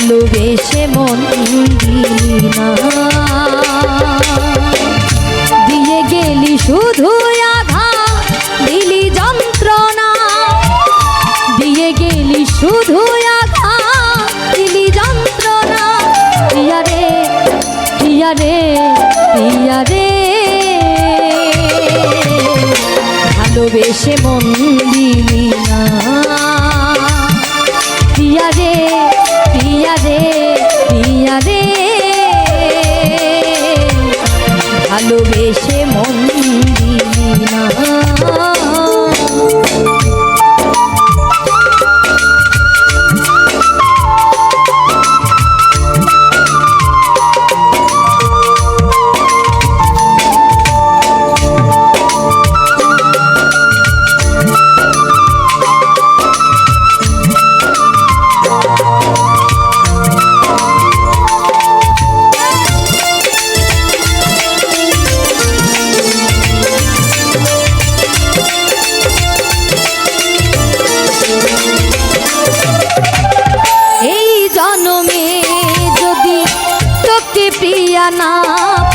ভালোবেসে মন দিলি না দিয়ে গেলি শুধু আঘা, দিলি যন্ত্রণা। দিয়ে গেলি শুধু আঘা, দিলি যন্ত্রণা। প্রিয়া রে প্রিয়া রে প্রিয়া রে। ভালোবেসে মন দিলি না প্রিয়া ভালোবেসে না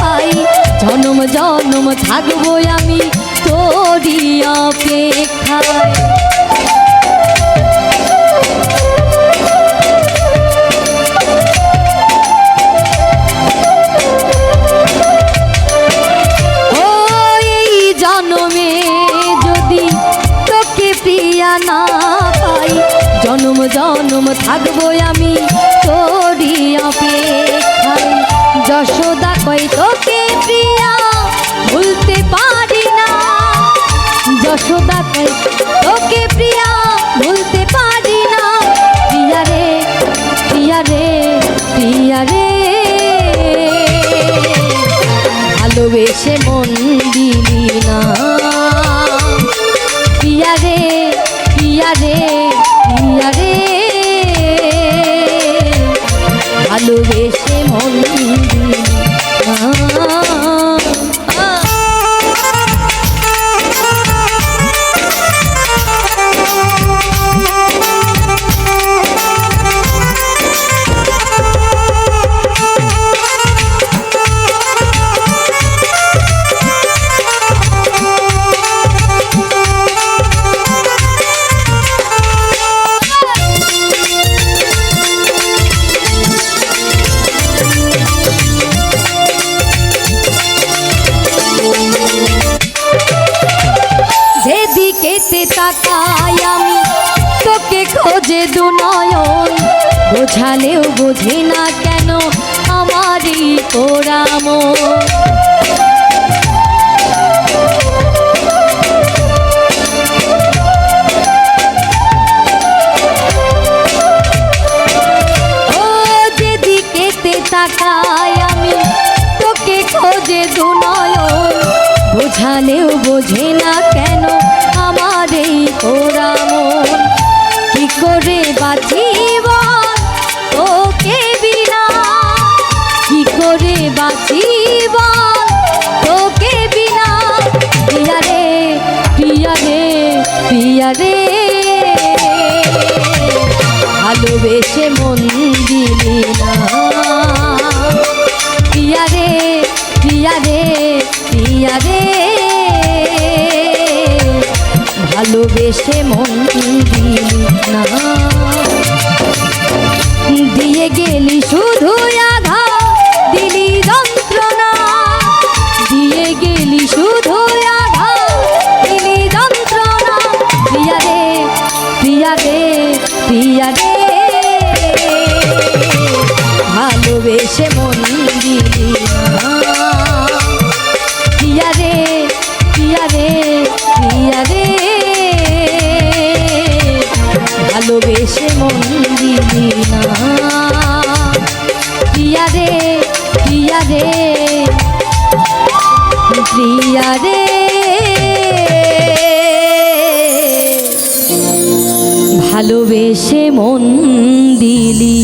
পাই। জনম জনম থাকব আমি তোরই অপেক্ষায়। জনমে জনম থাকব আমি তোরই অপেক্ষায়। যশোদা কই প্রিয়া? ভুলতে পারি না। যশোদা কই তোকে প্রিয়া? ভুলতে পারি না। প্রিয়া রে প্রিয়া রে প্রিয়া রে। ভালোবেসে মন দিলি না। ভালোবেসে মন দিলি তাকাই আমি তোকে খোঁজে দু নয়ন। বোঝালেও বোঝে না কেন পোড়া মন কি করে বাঁচিব? তোকে বিনা, কি করে বাঁচিব? তোকে বিনা প্রিয়া রে প্রিয়া রে প্রিয়া রে। ভালোবেসে মন দিলি না। প্রিয়া রে প্রিয়া রে প্রিয়া রে। ভালোবেসে মন না। দিয়ে গেলি শুধু আঘা দিলি যন্ত্রণা। দিয়ে গেলি শুধু আঘা দিলি যন্ত্রণা। প্রিয়া রে প্রিয়া রে প্রিয়া রে। ভালোবেসে মন ভালোবেসে মন দিলি।